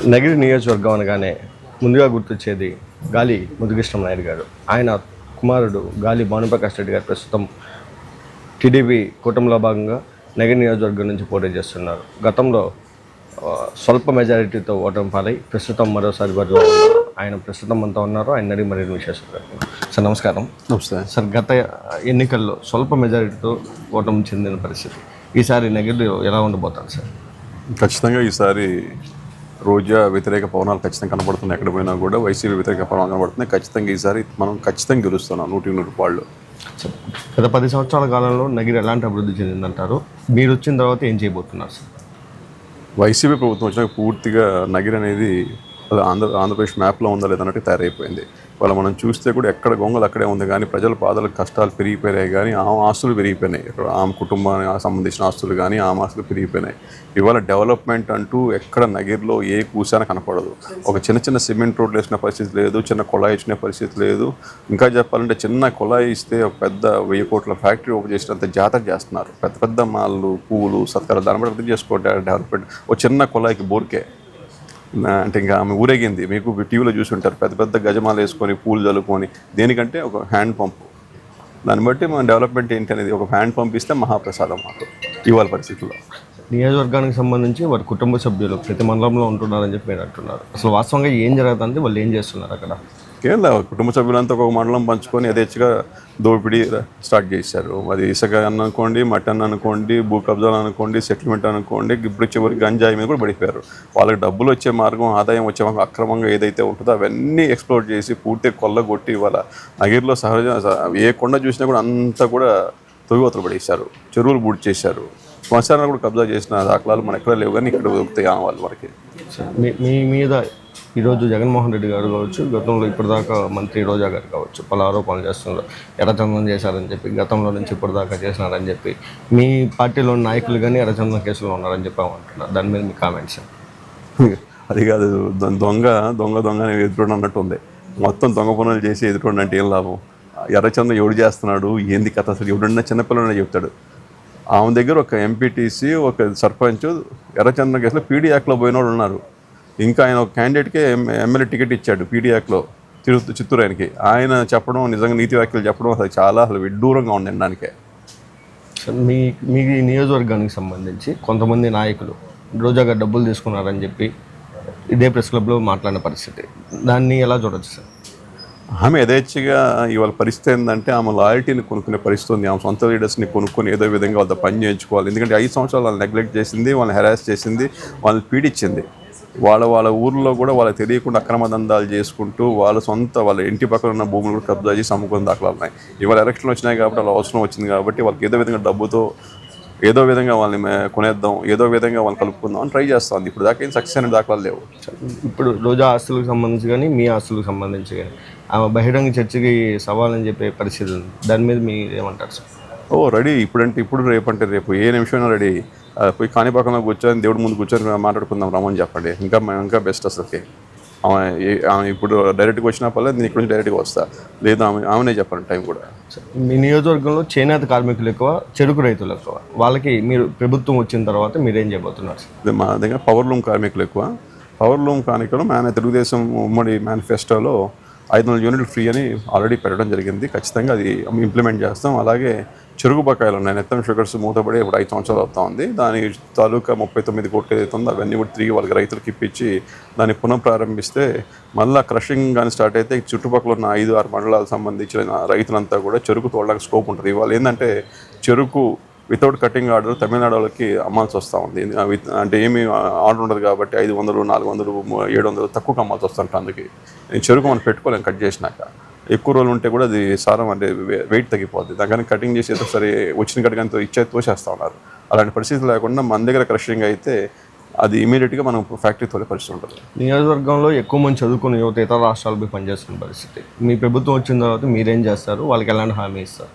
నగిరి నియోజకవర్గం అనగానే ముందుగా గుర్తొచ్చేది గాలి ముదుకృష్ణ నాయుడు గారు. ఆయన కుమారుడు గాలి భానుప్రకాష్ రెడ్డి గారు ప్రస్తుతం టీడీపీ కూటమిలో భాగంగా నగిరి నియోజకవర్గం నుంచి పోటీ చేస్తున్నారు. గతంలో స్వల్ప మెజారిటీతో ఓటమి పాలై ప్రస్తుతం మరోసారి బరిలో ఉన్నారు. ఆయన ప్రస్తుతం అంతా ఉన్నారు. ఆయన అడిగి మరిన్ని విశేషాలు సార్ నమస్కారం. నమస్తే. సార్ గత ఎన్నికల్లో స్వల్ప మెజారిటీతో ఓటమి చెందిన పరిస్థితి ఈసారి నగిరిలో ఎలా ఉండబోతారు సార్? ఖచ్చితంగా ఈసారి రోజా వ్యతిరేక పవనాలు ఖచ్చితంగా కనబడుతున్నాయి. ఎక్కడ పోయినా కూడా వైసీపీ వ్యతిరేక పవనాలు కనబడుతున్నాయి. ఖచ్చితంగా ఈసారి మనం ఖచ్చితంగా గెలుస్తున్నాం నూటికి నూరు పాళ్ళు. గత పది సంవత్సరాల కాలంలో నగిరి ఎలాంటి అభివృద్ధి చెందిందంటారు? మీరు వచ్చిన తర్వాత ఏం చేయబోతున్నారు సార్? వైసీపీ ప్రభుత్వం వచ్చినాక పూర్తిగా నగిరి అనేది ఆంధ్ర ఆంధ్రప్రదేశ్ మ్యాప్లో ఉందా లేదన్నట్టు తయారైపోయింది. వాళ్ళ మనం చూస్తే కూడా ఎక్కడ గొంగలు అక్కడే ఉంది కానీ ప్రజల బాధలు కష్టాలు పెరిగిపోయినాయి కానీ ఆమె ఆస్తులు పెరిగిపోయినాయి. ఇక్కడ ఆమె కుటుంబానికి సంబంధించిన ఆస్తులు కానీ ఆమె ఆస్తులు పెరిగిపోయినాయి. ఇవాళ డెవలప్మెంట్ అంటూ ఎక్కడ నగిరిలో ఏ కూసాన కనపడదు. ఒక చిన్న చిన్న సిమెంట్ రోడ్లు వేసిన పరిస్థితి లేదు చిన్న కుళాయి ఇచ్చిన పరిస్థితి లేదు. ఇంకా చెప్పాలంటే చిన్న కుళాయి ఇస్తే ఒక పెద్ద వెయ్యి కోట్ల ఫ్యాక్టరీ ఓపెన్ చేసినంత జాతర చేస్తున్నారు. పెద్ద పెద్ద మాళ్ళు పూలు సత్కారాలు దాన్ని బట్టి అర్థం చేసుకోండి డెవలప్మెంట్. ఒక చిన్న కుళాయికి బోర్కే. అంటే ఇంకా ఆమె ఊరేగింది. మీకు టీవీలో చూసి ఉంటారు పెద్ద పెద్ద గజమాలు వేసుకొని పూలు చల్లుకొని దేనికంటే ఒక హ్యాండ్ పంప్ దాన్ని బట్టి మన డెవలప్మెంట్ ఏంటి అనేది ఒక హ్యాండ్ పంప్ ఇస్తే మహాప్రసాదం మాకు ఇవాళ పరిస్థితుల్లో. నియోజకవర్గానికి సంబంధించి వారి కుటుంబ సభ్యులు ప్రతి మండలంలో ఉంటున్నారని చెప్పి మీరు అంటున్నారు అసలు వాస్తవంగా ఏం జరుగుతుంది? వాళ్ళు ఏం చేస్తున్నారు అక్కడ? ఏం కుటుంబ సభ్యులంతా ఒక మండలం పంచుకొని యథేచ్ఛగా దోపిడీ స్టార్ట్ చేశారు. అది ఇసుక అనుకోండి మటన్ అనుకోండి భూ కబ్జాలు అనుకోండి సెటిల్మెంట్ అనుకోండి ఇప్పుడు చివరికి గంజాయి మీద కూడా పడిపోయారు. వాళ్ళకి డబ్బులు వచ్చే మార్గం ఆదాయం వచ్చే మార్గం అక్రమంగా ఏదైతే ఉంటుందో అవన్నీ ఎక్స్ప్లోర్ చేసి పూర్తిగా కొల్లగొట్టి వాళ్ళ నగిరిలో సహజ ఏ కొండ చూసినా కూడా అంతా కూడా తొలివతలు పడేశారు. చెరువులు బూడి చేశారు. శ్మశానాలు కూడా కబ్జా చేసిన దాఖలాలు మన ఎక్కడ లేవు కానీ ఇక్కడ దొరుకుతాయి ఆ వాళ్ళు మనకి. మీ మీద ఈరోజు జగన్మోహన్ రెడ్డి గారు కావచ్చు గతంలో ఇప్పటిదాకా మంత్రి రోజా గారు కావచ్చు పలు ఆరోపణలు చేస్తున్నారు. ఎర్రచందనం చేశారని చెప్పి గతంలో నుంచి ఇప్పటిదాకా చేసినారని చెప్పి మీ పార్టీలో నాయకులు కానీ ఎర్రచందనం కేసులో ఉన్నారని చెప్పి అంటున్నారు. దాని మీద మీ కామెంట్స్ అది కాదు దొంగ దొంగ దొంగ అని ఎదురుడు అన్నట్టు ఉంది. మొత్తం దొంగ పనులు చేసి ఎదురుడు అంటే ఏం లాభం? ఎర్రచందం ఎవడు చేస్తున్నాడు? ఏంది కథ అసలు? ఎవడన్నా చిన్నపిల్లనే చెప్తాడు. ఆమె దగ్గర ఒక ఎంపీటీసీ ఒక సర్పంచ్ ఎర్రచంద్ర కేసులో పీడీ యాక్ట్లో పోయినోడు ఉన్నారు. ఇంకా ఆయన ఒక క్యాండిడేట్కే ఎమ్మెల్యే టికెట్ ఇచ్చాడు పీడీ యాక్లో తిరు చిత్తూరు ఆయనకి ఆయన చెప్పడం నిజంగా నీతి వ్యాఖ్యలు చెప్పడం అసలు చాలా అసలు విడ్డూరంగా ఉంది దానికే. మీ మీ నియోజకవర్గానికి సంబంధించి కొంతమంది నాయకులు రోజా గారు డబ్బులు తీసుకున్నారని చెప్పి ఇదే ప్రెస్ క్లబ్లో మాట్లాడిన పరిస్థితి. దాన్ని ఎలా చూడొచ్చు సార్? ఆమె యథేచ్ఛగా ఇవాళ పరిస్థితి ఏంటంటే ఆమె లాయల్టీని కొనుక్కునే పరిస్థితి ఉంది. ఆమె సొంత లీడర్స్ని కొనుక్కొని ఏదో విధంగా వాళ్ళతో పని చేయించుకోవాలి. ఎందుకంటే ఐదు సంవత్సరాలు వాళ్ళని నెగ్లెక్ట్ చేసింది వాళ్ళని హెరాస్ చేసింది వాళ్ళని పీడించింది. వాళ్ళ వాళ్ళ ఊర్లో కూడా వాళ్ళకి తెలియకుండా అక్రమ దందాలు చేసుకుంటూ వాళ్ళ సొంత వాళ్ళ ఇంటి పక్కన ఉన్న భూములు కూడా కబ్జా చేసి అమ్ముకున్న దాఖలాలు ఉన్నాయి. ఇవాళ ఎలక్షన్లు వచ్చినాయి కాబట్టి వాళ్ళ అవసరం వచ్చింది కాబట్టి వాళ్ళకి ఏదో విధంగా డబ్బుతో ఏదో విధంగా వాళ్ళని కొనేద్దాం ఏదో విధంగా వాళ్ళని కలుపుకుందాం అని ట్రై చేస్తుంది. ఇప్పుడు దాకా ఏం సక్సెస్ అయిన దాఖలాలు లేవు. ఇప్పుడు రోజా ఆస్తులకు సంబంధించి కానీ మీ ఆస్తులకు సంబంధించి కానీ ఆమె బహిరంగ చర్చకి సవాలని చెప్పే పరిస్థితి ఉంది. దాని మీద మీరు ఏమంటారు సార్? ఓ రెడీ. ఇప్పుడంటే ఇప్పుడు రేపు అంటే రేపు ఏ నిమిషమైనా రెడీ పోయి కాణిపాకంలో కూర్చొని దేవుడి ముందు కూర్చొని మాట్లాడుకుందాం రమ్మని చెప్పండి. ఇంకా ఇంకా బెస్ట్ అసలుకి. ఆమె ఆమె ఇప్పుడు డైరెక్ట్గా వచ్చినా పర్లేదు నేను ఇక్కడ నుంచి డైరెక్ట్గా వస్తా. లేదు ఆమె ఆమెనే చెప్పండి టైం కూడా. మీ నియోజకవర్గంలో చేనేత కార్మికులు ఎక్కువ చెరుకు రైతులు ఎక్కువ. వాళ్ళకి మీరు ప్రభుత్వం వచ్చిన తర్వాత మీరేం చేయబోతున్నారు? మా దగ్గర పవర్ లూమ్ కార్మికులు ఎక్కువ. పవర్ లూమ్ కార్మికులు మన తెలుగుదేశం ఉమ్మడి మేనిఫెస్టోలో ఐదు వందల యూనిట్లు ఫ్రీ అని ఆల్రెడీ పెట్టడం జరిగింది. ఖచ్చితంగా అది ఇంప్లిమెంట్ చేస్తాం. అలాగే చెరుకు బకాయిలు ఉన్నాయి. నెత్తం షుగర్స్ మూతపడి ఇప్పుడు ఐదు సంవత్సరాలు అవుతా ఉంది. దాని తాలూకా ముప్పై తొమ్మిది కోట్లు ఏదైతే ఉందో అవన్నీ కూడా తిరిగి వాళ్ళకి రైతులకు ఇప్పించి దాన్ని పునః ప్రారంభిస్తే మళ్ళీ క్రషింగ్ కానీ స్టార్ట్ అయితే చుట్టుపక్కల ఉన్న ఐదు ఆరు మండలాలకు సంబంధించిన రైతులంతా కూడా చెరుకు తోడడానికి స్కోప్ ఉంటుంది. ఇవాళ ఏంటంటే చెరుకు వితౌట్ కటింగ్ ఆర్డర్ తమిళనాడులోకి అమ్మాల్సి వస్తూ ఉంది. అంటే ఏమి ఆర్డర్ ఉండదు కాబట్టి ఐదు వందలు నాలుగు వందలు ఏడు వందలు తక్కువకి అమ్మాల్సి వస్తుంట అందుకే. నేను చెరుకు మనం పెట్టుకోలేము కట్ చేసినాక. ఎక్కువ రోజులు ఉంటే కూడా అది సారం అంటే వెయిట్ తగ్గిపోద్ది. దానికని కటింగ్ చేసి సరే వచ్చిన కటింగ్ ఇచ్చే తోసేస్తూ ఉన్నారు. అలాంటి పరిస్థితి లేకుండా మన దగ్గర క్రషింగ్ అయితే అది ఇమీడియట్గా మనం ఫ్యాక్టరీ తోలే పరిస్థితి ఉంటుంది. నియోజకవర్గంలో ఎక్కువ మంది చదువుకున్న యువత ఇతర రాష్ట్రాలపై పనిచేస్తున్న పరిస్థితి. మీ ప్రభుత్వం వచ్చిన తర్వాత మీరేం చేస్తారు? వాళ్ళకి ఎలాంటి హామీ ఇస్తారు?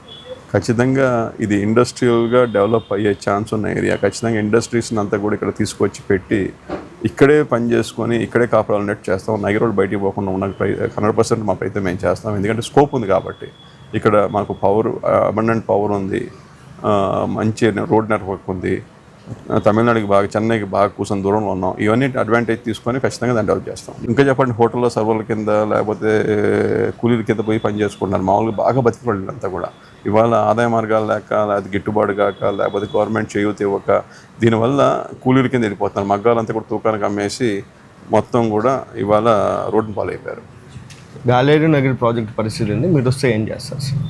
ఖచ్చితంగా ఇది ఇండస్ట్రియల్గా డెవలప్ అయ్యే ఛాన్స్ ఉన్న ఏరియా ఖచ్చితంగా ఇండస్ట్రీస్ని అంతా కూడా ఇక్కడ తీసుకొచ్చి పెట్టి ఇక్కడే పని చేసుకొని ఇక్కడే కాపాడాలన్నట్టు చేస్తాం. నగర రోడ్ బయటికి పోకుండా ఉన్న హండ్రెడ్ పర్సెంట్ మా ప్రయత్నం మేము చేస్తాం. ఎందుకంటే స్కోప్ ఉంది కాబట్టి. ఇక్కడ మాకు పవర్ అబండెంట్ పవర్ ఉంది. మంచి రోడ్ నెట్వర్క్ ఉంది. తమిళనాడుకి బాగా చెన్నైకి బాగా కూర్చొని దూరంలో ఉన్నాం. ఇవన్నీ అడ్వాంటేజ్ తీసుకొని ఖచ్చితంగా దాన్ని డెవలప్ చేస్తాం. ఇంకా చెప్పండి హోటల్లో సర్వర్ల కింద లేకపోతే కూలీల కింద పోయి పని చేసుకుంటున్నారు. మామూలుగా బాగా బతికిపడలేదు అంతా కూడా. ఇవాళ ఆదాయ మార్గాలు లేక లేకపోతే గిట్టుబాటు కాక లేకపోతే గవర్నమెంట్ చేయూత ఇవ్వక దీనివల్ల కూలీల కింద వెళ్ళిపోతున్నారు. మగ్గాలంతా కూడా తూకానికి అమ్మేసి మొత్తం కూడా ఇవాళ రోడ్డు పాలైపోయారు. గాలేరు నగర్ ప్రాజెక్ట్ పరిస్థితి ఉంది మీరు వస్తే ఏం చేస్తారు సార్?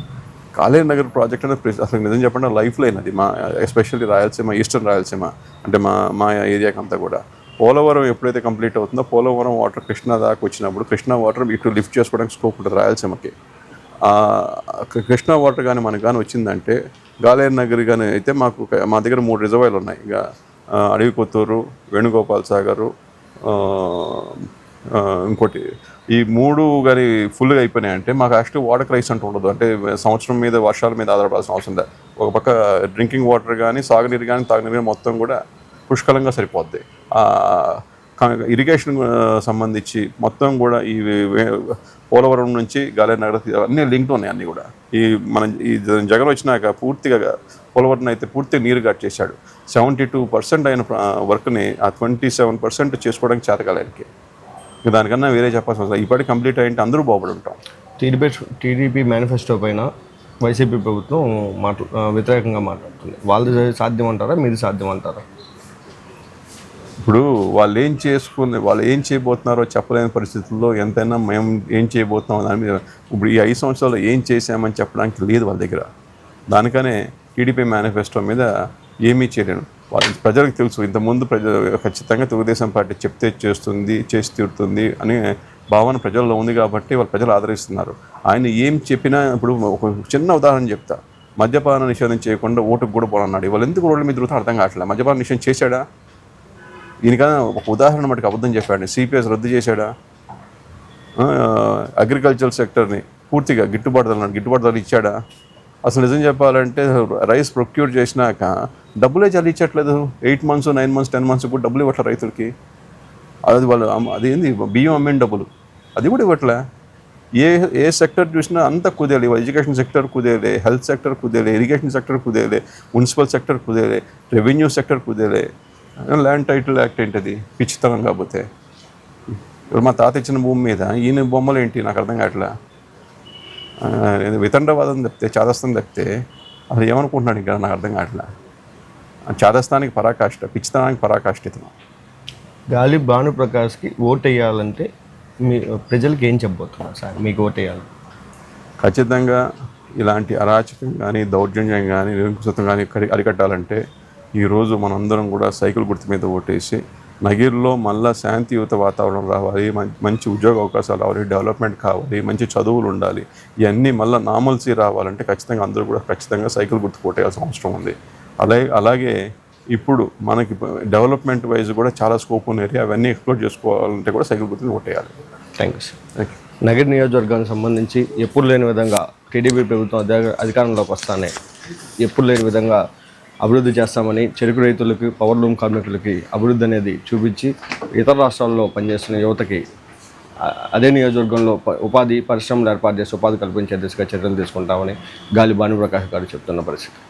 కాలేజ్ నగర్ ప్రాజెక్ట్ అనేది అసలు నిజం చెప్పండి లైఫ్ లైన్ అది. మా ఎస్పెషల్లీ రాయలసీమ ఈస్టర్న్ రాయలసీమ అంటే మా మా ఏరియాకి అంతా కూడా. పోలవరం ఎప్పుడైతే కంప్లీట్ అవుతుందో పోలవరం వాటర్ కృష్ణా దాకా వచ్చినప్పుడు కృష్ణా వాటర్ ఇటు లిఫ్ట్ చేసుకోవడానికి స్కోప్ ఉంటుంది రాయలసీమకి. కృష్ణా వాటర్ కానీ మనకు కానీ వచ్చిందంటే గాలేరు నగర్ కానీ అయితే మాకు మా దగ్గర మూడు రిజర్వాయర్లు ఉన్నాయి. ఇక అడవి కొత్తూరు వేణుగోపాల్ సాగరు ఇంకోటి ఈ మూడు కానీ ఫుల్గా అయిపోయినాయంటే మాకు యాక్చువల్ వాటర్ క్రైస్ అంటూ ఉండదు. అంటే సంవత్సరం మీద వర్షాల మీద ఆధారపడాల్సిన అవసరం లేదు ఒక పక్క డ్రింకింగ్ వాటర్ కానీ సాగునీరు కానీ తాగునీరు కానీ మొత్తం కూడా పుష్కలంగా సరిపోద్ది. ఇరిగేషన్ సంబంధించి మొత్తం కూడా ఈ పోలవరం నుంచి గాలేరు నగర అన్నీ లింక్డ్ ఉన్నాయి అన్నీ కూడా. ఈ మన ఈ జగన్ వచ్చినాక పూర్తిగా పోలవరం అయితే పూర్తిగా నీరు కట్ చేశాడు. సెవెంటీ టూ పర్సెంట్ అయిన వర్క్ని ఆ ట్వంటీ సెవెన్ పర్సెంట్ చేసుకోవడానికి చేతకాలకి ఇక దానికన్నా వేరే చెప్పాల్సిన అవసరం లేదు. ఇప్పటికి కంప్లీట్ అయ్యింటే అందరూ బాగుపడి ఉంటాం టీడీపీ టీడీపీ మేనిఫెస్టో పైన వైసీపీ ప్రభుత్వం మాట్లా వ్యతిరేకంగా మాట్లాడుతుంది. వాళ్ళది సాధ్యం అంటారా మీది సాధ్యం అంటారా ఇప్పుడు వాళ్ళు ఏం చేసుకుని వాళ్ళు ఏం చేయబోతున్నారో చెప్పలేని పరిస్థితుల్లో ఎంతైనా మేము ఏం చేయబోతున్నాం దాని మీద ఇప్పుడు ఈ ఐదు సంవత్సరాలు ఏం చేసామని చెప్పడానికి లేదు వాళ్ళ దగ్గర. దానికనే టీడీపీ మేనిఫెస్టో మీద ఏమీ చేయలేను. వాళ్ళ ప్రజలకు తెలుసు ఇంతకుముందు ప్రజ ఖచ్చితంగా తెలుగుదేశం పార్టీ చెప్తే చేస్తుంది చేసి తీరుతుంది అనే భావన ప్రజల్లో ఉంది కాబట్టి వాళ్ళు ప్రజలు ఆదరిస్తున్నారు. ఆయన ఏం చెప్పినా ఇప్పుడు ఒక చిన్న ఉదాహరణ చెప్తా. మద్యపాన నిషేధం చేయకుండా ఓటుకు కూడా పోనన్నాడు. వాళ్ళు ఎందుకు రోడ్ల మీద అర్థం కావట్లేదు మద్యపాన నిషేధం చేశాడా? ఈయనకన్నా ఒక ఉదాహరణ మటుకు అబద్ధం చెప్పాడు. సిపిఎస్ రద్దు చేశాడా? అగ్రికల్చర్ సెక్టర్ని పూర్తిగా గిట్టుబాటు ధరలు గిట్టుబాటు ధరలు ఇచ్చాడా? అసలు నిజం చెప్పాలంటే రైస్ ప్రొక్యూర్ చేసినాక డబ్బులే చల్లి ఇచ్చట్లేదు eight months nine months ten months కూడా డబ్బులు ఇవ్వట్లే రైతులకి. అది వాళ్ళు అది ఏంది? బియ్యం అమ్మిన డబ్బులు. అది కూడా ఇవ్వట్లే. ఏ ఏ సెక్టర్ చూసినా అంత కుదేలే. ఎడ్యుకేషన్ సెక్టర్ కుదేలే హెల్త్ సెక్టర్ కుదేలే ఇరిగేషన్ సెక్టర్ కుదేలే మున్సిపల్ సెక్టర్ కుదేలే రెవెన్యూ సెక్టర్ కుదేలే. ల్యాండ్ టైటిల్ యాక్ట్ ఏంటిది? పిచ్చితనం కాకపోతే. ఇప్పుడు మా తాత ఇచ్చిన భూమి మీద ఈయన బొమ్మలు ఏంటి? నాకు అర్థం కావట్లే. వితండవాదం తప్పితే చాదస్తం తప్పితే అసలు ఏమనుకుంటున్నాడు ఇంకా నాకు అర్థం కావట్లే. చాదస్తానికి పరాకాష్ట పిచ్చితనానికి పరాకాష్ట ఇతను గాలి భానుప్రకాష్కి ఓటు వేయాలంటే మీ ప్రజలకి ఏం చెప్పబోతున్నారు సార్? మీకు ఓటు వేయాలి ఖచ్చితంగా ఇలాంటి అరాచకం కానీ దౌర్జన్యం కానీ నిరంకుశత్వం కానీ అరికట్టాలంటే ఈరోజు మనందరం కూడా సైకిల్ గుర్తు మీద ఓటేసి నగిరిలో మళ్ళా శాంతియుత వాతావరణం రావాలి మంచి ఉద్యోగ అవకాశాలు రావాలి డెవలప్మెంట్ కావాలి మంచి చదువులు ఉండాలి ఇవన్నీ మళ్ళీ నామల్సీ రావాలంటే ఖచ్చితంగా అందరూ కూడా ఖచ్చితంగా సైకిల్ గుర్తు కొట్టేయాల్సిన అవసరం ఉంది. అలాగే అలాగే ఇప్పుడు మనకి డెవలప్మెంట్ వైజ్ కూడా చాలా స్కోప్ ఉన్న ఏరియా అవన్నీ ఎక్స్ప్లోర్ చేసుకోవాలంటే కూడా సైకిల్ గుర్తుని కొట్టేయాలి. Thank you sir thank you నగర నియోజకవర్గానికి సంబంధించి ఎప్పుడు లేని విధంగా టీడీపీ ప్రభుత్వం అధిక అధికారంలోకి వస్తానే ఎప్పుడు లేని విధంగా అభివృద్ధి చేస్తామని చెరుకు రైతులకి పవర్ లూమ్ కార్మికులకి అభివృద్ధి అనేది చూపించి ఇతర రాష్ట్రాల్లో పనిచేస్తున్న యువతకి అదే నియోజకవర్గంలో ఉపాధి పరిశ్రమలు ఏర్పాటు చేసి ఉపాధి కల్పించే దిశగా చర్యలు తీసుకుంటామని గాలి భానుప్రకాష్ గారు చెప్తున్న పరిస్థితి.